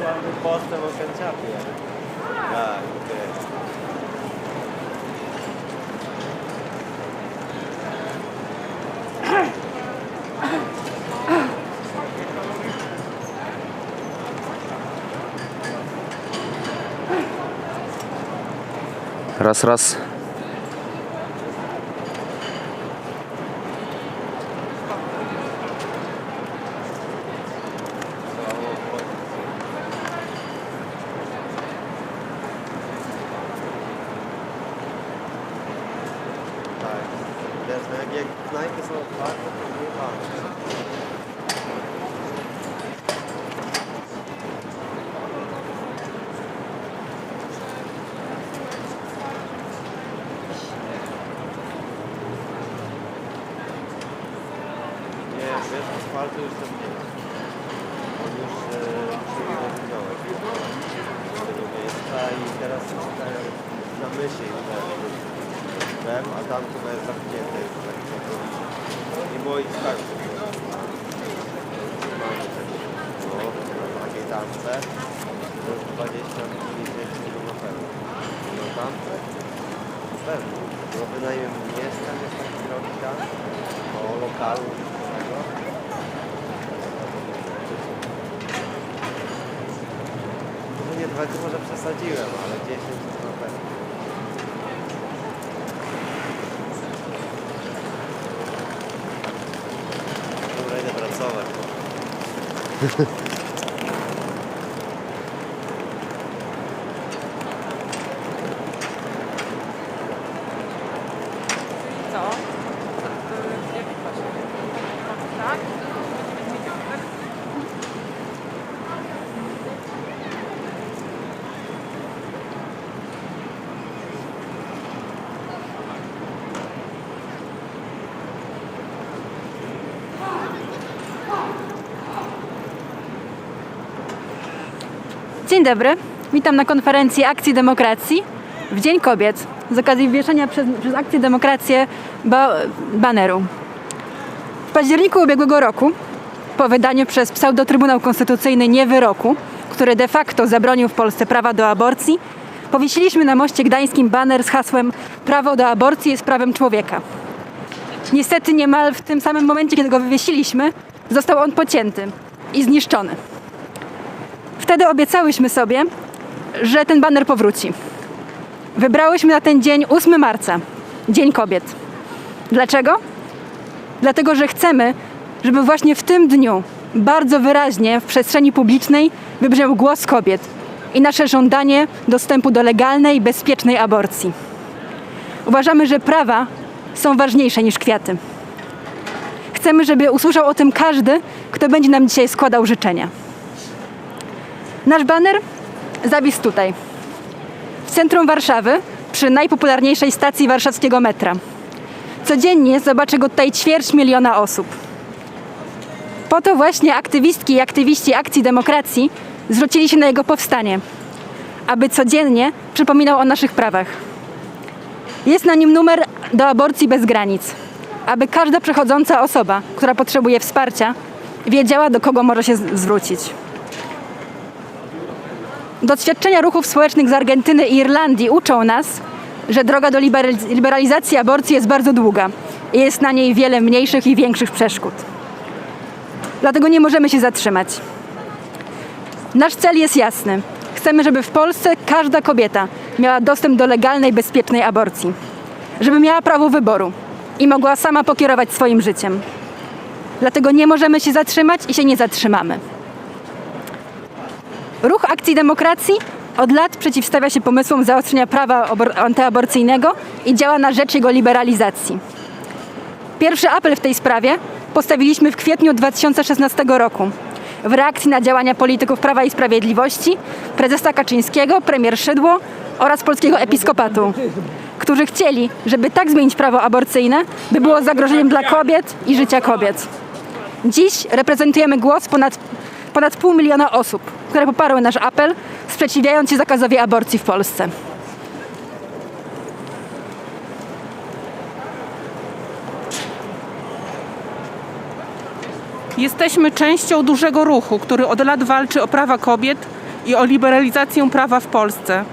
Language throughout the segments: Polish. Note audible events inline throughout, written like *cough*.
quando posta lo canciate. Ah, ok. Раз-раз. I teraz czekają na myśli Wiem, a tam chyba jest zamknięte już tak całkowicie. Nie było ich startu. Mamy też, no, na takiej tamce, to już 20 minut było na pewno. No tamte, na pewno. No wynajem mieszkań jest taki drogi tam, o lokalu 20, może przesadziłem, ale 10 to na pewno. Dobra, idę pracować. *laughs* Dzień dobry, witam na konferencji Akcji Demokracji w Dzień Kobiet z okazji wieszania przez, przez Akcję Demokrację ba baneru. W październiku ubiegłego roku, po wydaniu przez pseudo-Trybunał Konstytucyjny nie wyroku, który de facto zabronił w Polsce prawa do aborcji, powiesiliśmy na moście gdańskim baner z hasłem Prawo do aborcji jest prawem człowieka. Niestety niemal w tym samym momencie, kiedy go wywiesiliśmy, został on pocięty i zniszczony. Wtedy obiecałyśmy sobie, że ten baner powróci. Wybrałyśmy na ten dzień 8 marca, Dzień Kobiet. Dlaczego? Dlatego, że chcemy, żeby właśnie w tym dniu bardzo wyraźnie w przestrzeni publicznej wybrzmiał głos kobiet i nasze żądanie dostępu do legalnej, bezpiecznej aborcji. Uważamy, że prawa są ważniejsze niż kwiaty. Chcemy, żeby usłyszał o tym każdy, kto będzie nam dzisiaj składał życzenia. Nasz baner zawisł tutaj, w centrum Warszawy, przy najpopularniejszej stacji warszawskiego metra. Codziennie zobaczy go tutaj ćwierć miliona osób. Po to właśnie aktywistki i aktywiści Akcji Demokracji zwrócili się na jego powstanie, aby codziennie przypominał o naszych prawach. Jest na nim numer do aborcji bez granic, aby każda przechodząca osoba, która potrzebuje wsparcia, wiedziała, do kogo może się zwrócić. Doświadczenia ruchów społecznych z Argentyny i Irlandii uczą nas, że droga do liberaliz- liberalizacji aborcji jest bardzo długa i jest na niej wiele mniejszych i większych przeszkód. Dlatego nie możemy się zatrzymać. Nasz cel jest jasny. Chcemy, żeby w Polsce każda kobieta miała dostęp do legalnej, bezpiecznej aborcji. Żeby miała prawo wyboru i mogła sama pokierować swoim życiem. Dlatego nie możemy się zatrzymać i się nie zatrzymamy. Ruch Akcji Demokracji od lat przeciwstawia się pomysłom zaostrzenia prawa antyaborcyjnego i działa na rzecz jego liberalizacji. Pierwszy apel w tej sprawie postawiliśmy w kwietniu 2016 roku w reakcji na działania polityków Prawa i Sprawiedliwości, prezesa Kaczyńskiego, premier Szydło oraz polskiego episkopatu, którzy chcieli, żeby tak zmienić prawo aborcyjne, by było zagrożeniem dla kobiet i życia kobiet. Dziś reprezentujemy głos ponad, ponad pół miliona osób, które poparły nasz apel, sprzeciwiając się zakazowi aborcji w Polsce. Jesteśmy częścią dużego ruchu, który od lat walczy o prawa kobiet i o liberalizację prawa w Polsce.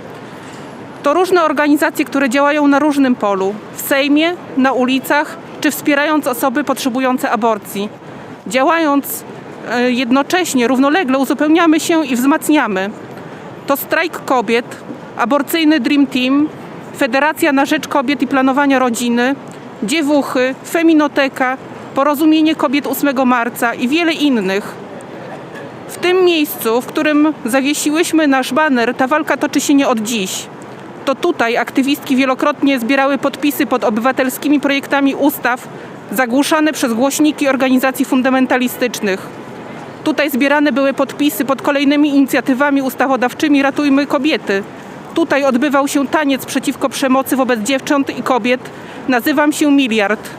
To różne organizacje, które działają na różnym polu w Sejmie, na ulicach czy wspierając osoby potrzebujące aborcji. Działając jednocześnie, równolegle uzupełniamy się i wzmacniamy. To strajk kobiet, aborcyjny Dream Team, Federacja na Rzecz Kobiet i Planowania Rodziny, Dziewuchy, Feminoteka, Porozumienie Kobiet 8 marca i wiele innych. W tym miejscu, w którym zawiesiłyśmy nasz baner, ta walka toczy się nie od dziś. To tutaj aktywistki wielokrotnie zbierały podpisy pod obywatelskimi projektami ustaw zagłuszane przez głośniki organizacji fundamentalistycznych. Tutaj zbierane były podpisy pod kolejnymi inicjatywami ustawodawczymi Ratujmy Kobiety. Tutaj odbywał się taniec przeciwko przemocy wobec dziewcząt i kobiet. Nazywam się Miliard.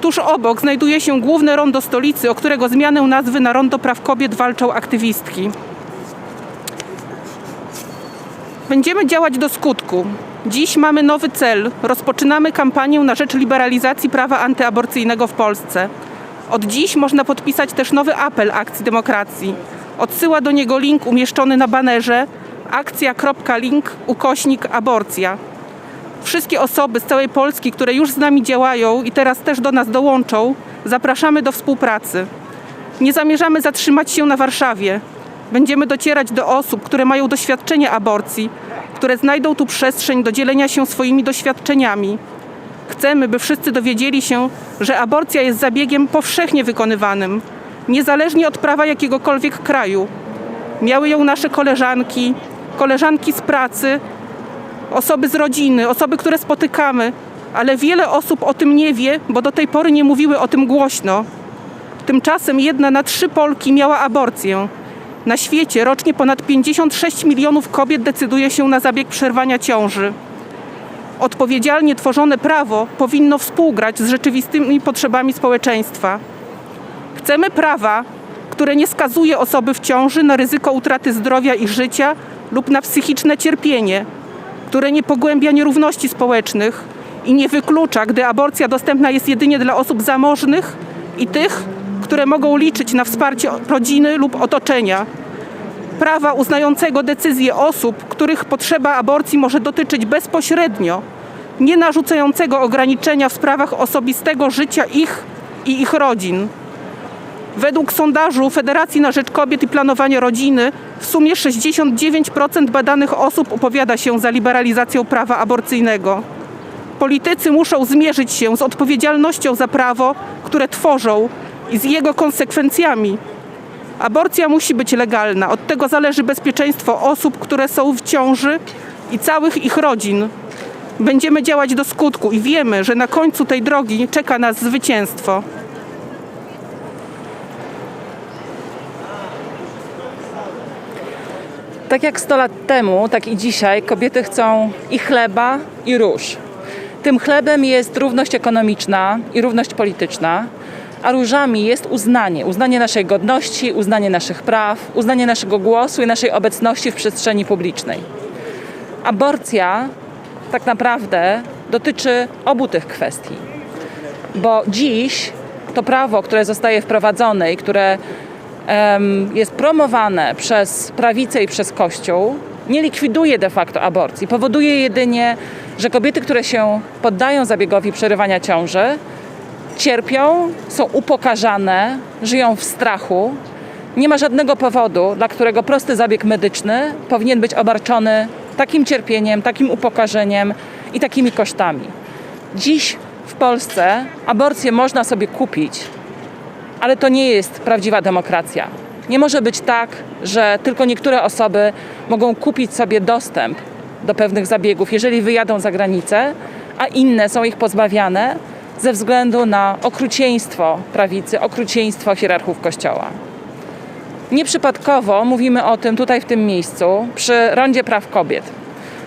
Tuż obok znajduje się główne rondo stolicy, o którego zmianę nazwy na Rondo Praw Kobiet walczą aktywistki. Będziemy działać do skutku. Dziś mamy nowy cel. Rozpoczynamy kampanię na rzecz liberalizacji prawa antyaborcyjnego w Polsce. Od dziś można podpisać też nowy apel Akcji Demokracji. Odsyła do niego link umieszczony na banerze akcja.link ukośnik aborcja. Wszystkie osoby z całej Polski, które już z nami działają i teraz też do nas dołączą, zapraszamy do współpracy. Nie zamierzamy zatrzymać się na Warszawie. Będziemy docierać do osób, które mają doświadczenie aborcji, które znajdą tu przestrzeń do dzielenia się swoimi doświadczeniami. Chcemy, by wszyscy dowiedzieli się, że aborcja jest zabiegiem powszechnie wykonywanym, niezależnie od prawa jakiegokolwiek kraju. Miały ją nasze koleżanki, koleżanki z pracy, osoby z rodziny, osoby, które spotykamy, ale wiele osób o tym nie wie, bo do tej pory nie mówiły o tym głośno. Tymczasem jedna na trzy Polki miała aborcję. Na świecie rocznie ponad 56 milionów kobiet decyduje się na zabieg przerwania ciąży. Odpowiedzialnie tworzone prawo powinno współgrać z rzeczywistymi potrzebami społeczeństwa. Chcemy prawa, które nie skazuje osoby w ciąży na ryzyko utraty zdrowia i życia lub na psychiczne cierpienie, które nie pogłębia nierówności społecznych i nie wyklucza, gdy aborcja dostępna jest jedynie dla osób zamożnych i tych, które mogą liczyć na wsparcie rodziny lub otoczenia. Prawa uznającego decyzje osób, których potrzeba aborcji może dotyczyć bezpośrednio, nie narzucającego ograniczenia w sprawach osobistego życia ich i ich rodzin. Według sondażu Federacji na Rzecz Kobiet i Planowania Rodziny w sumie 69% badanych osób opowiada się za liberalizacją prawa aborcyjnego. Politycy muszą zmierzyć się z odpowiedzialnością za prawo, które tworzą i z jego konsekwencjami. Aborcja musi być legalna. Od tego zależy bezpieczeństwo osób, które są w ciąży i całych ich rodzin. Będziemy działać do skutku i wiemy, że na końcu tej drogi czeka nas zwycięstwo. Tak jak 100 lat temu, tak i dzisiaj kobiety chcą i chleba, i róż. Tym chlebem jest równość ekonomiczna i równość polityczna, a różami jest uznanie. Uznanie naszej godności, uznanie naszych praw, uznanie naszego głosu i naszej obecności w przestrzeni publicznej. Aborcja tak naprawdę dotyczy obu tych kwestii, bo dziś to prawo, które zostaje wprowadzone i które em, jest promowane przez prawicę i przez Kościół, nie likwiduje de facto aborcji. Powoduje jedynie, że kobiety, które się poddają zabiegowi przerywania ciąży, cierpią, są upokarzane, żyją w strachu. Nie ma żadnego powodu, dla którego prosty zabieg medyczny powinien być obarczony takim cierpieniem, takim upokarzeniem i takimi kosztami. Dziś w Polsce aborcję można sobie kupić, ale to nie jest prawdziwa demokracja. Nie może być tak, że tylko niektóre osoby mogą kupić sobie dostęp do pewnych zabiegów, jeżeli wyjadą za granicę, a inne są ich pozbawiane ze względu na okrucieństwo prawicy, okrucieństwo hierarchów Kościoła. Nieprzypadkowo mówimy o tym tutaj w tym miejscu przy Rondzie Praw Kobiet.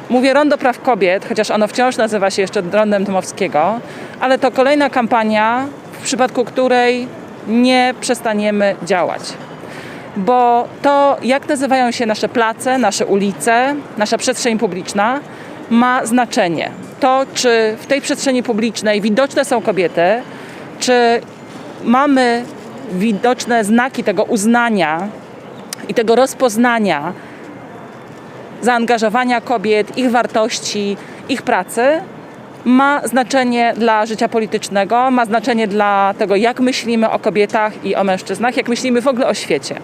Mówię Rondo Praw Kobiet, chociaż ono wciąż nazywa się jeszcze Rondem Dmowskiego, ale to kolejna kampania, w przypadku której nie przestaniemy działać. Bo to, jak nazywają się nasze place, nasze ulice, nasza przestrzeń publiczna, ma znaczenie. To, czy w tej przestrzeni publicznej widoczne są kobiety, czy mamy widoczne znaki tego uznania i tego rozpoznania zaangażowania kobiet, ich wartości, ich pracy ma znaczenie dla życia politycznego, ma znaczenie dla tego, jak myślimy o kobietach i o mężczyznach, jak myślimy w ogóle o świecie.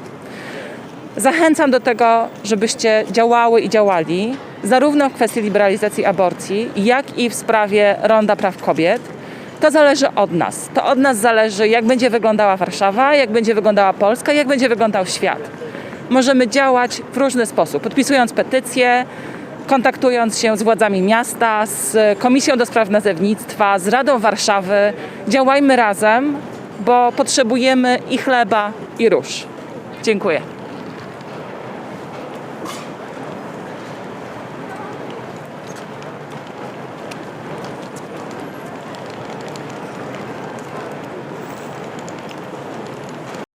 Zachęcam do tego, żebyście działały i działali zarówno w kwestii liberalizacji aborcji, jak i w sprawie Ronda Praw Kobiet. To zależy od nas. To od nas zależy, jak będzie wyglądała Warszawa, jak będzie wyglądała Polska, jak będzie wyglądał świat. Możemy działać w różny sposób, podpisując petycje, kontaktując się z władzami miasta, z Komisją do Spraw Nazewnictwa, z Radą Warszawy. Działajmy razem, bo potrzebujemy i chleba, i róż. Dziękuję.